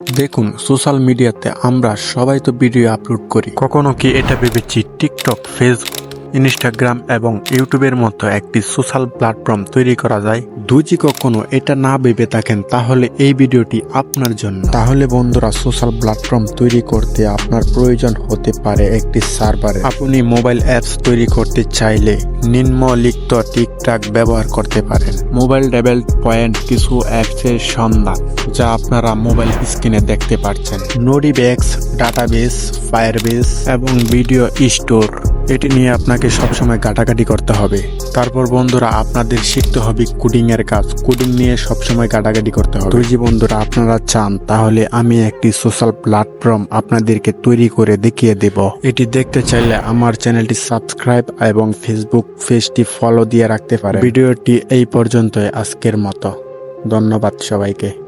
দেখুন, সোশ্যাল মিডিয়াতে আমরা সবাই তো ভিডিও আপলোড করি। কখনো কি এটা ভেবেছি? টিকটক ফেসবুক ইনস্টাগ্রাম এবং ইউটিউবের মতো একটি সোশ্যাল প্ল্যাটফর্ম তৈরি করা যায়। দুজি কখনো এটা না ভেবে থাকেন, তাহলে এই ভিডিওটি আপনার জন্য। তাহলে বন্ধুরা, সোশ্যাল প্ল্যাটফর্ম তৈরি করতে আপনার প্রয়োজন হতে পারে একটি সার্ভারে। আপনি মোবাইল অ্যাপস তৈরি করতে চাইলে নিম্নলিখিত টিকটাক ব্যবহার করতে পারেন। মোবাইল ডেভেল পয়েন্ট কিছু অ্যাপসের সন্ধান, যা আপনারা মোবাইল স্ক্রিনে দেখতে পাচ্ছেন। নোডিব্যাক্স ডাটাবেস ফায়ারবেস এবং ভিডিও স্টোর এটি নিয়ে আপনাকে সবসময় ঘাটাঘাটি করতে হবে। তারপর বন্ধুরা, আপনাদের শিখতে হবে কোডিং এর কাজ। কোডিং নিয়ে সবসময় ঘাটাঘাটি করতে হবে। দুই বন্ধুরা, আপনারা চান, তাহলে আমি একটি সোশ্যাল প্ল্যাটফর্ম আপনাদেরকে তৈরি করে দেখিয়ে দেব। এটি দেখতে চাইলে আমার চ্যানেলটি সাবস্ক্রাইব এবং ফেসবুক পেজটি ফলো দিয়ে রাখতে পারে ভিডিওটি এই পর্যন্তই আজকের মতো। ধন্যবাদ সবাইকে।